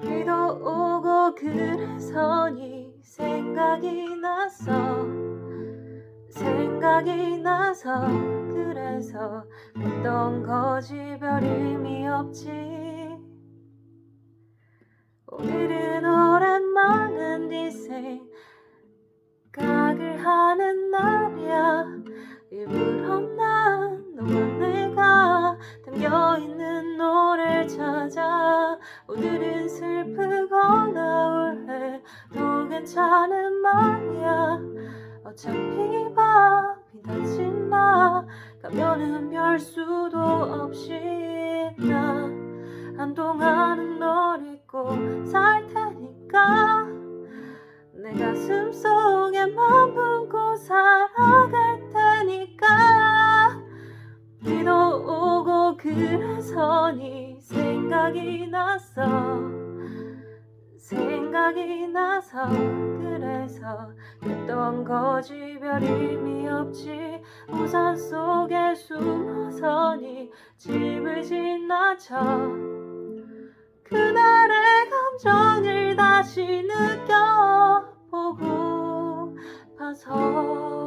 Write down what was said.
비도 오고 그래서 네 생각이 났어 생각이 나서 그래서 했던 거지 별 의미 없지. 오늘은 오랜만에 네 생각을 하 오늘은 슬프거나 울해도 괜찮은 말이야. 어차피 밤이 다진 나 가면은 별 수도 없이 나 한동안은 널 잊고 살 테니까. 내 가슴 속에만 품고 살아갈 테니까. 비도 오고 그래서 네 생각이 나서 생각이 나서 그래서 그던 거지. 별 의미 없지. 우산 속에 숨어서 니 집을 지나쳐 그날의 감정을 다시 느껴보고 봐서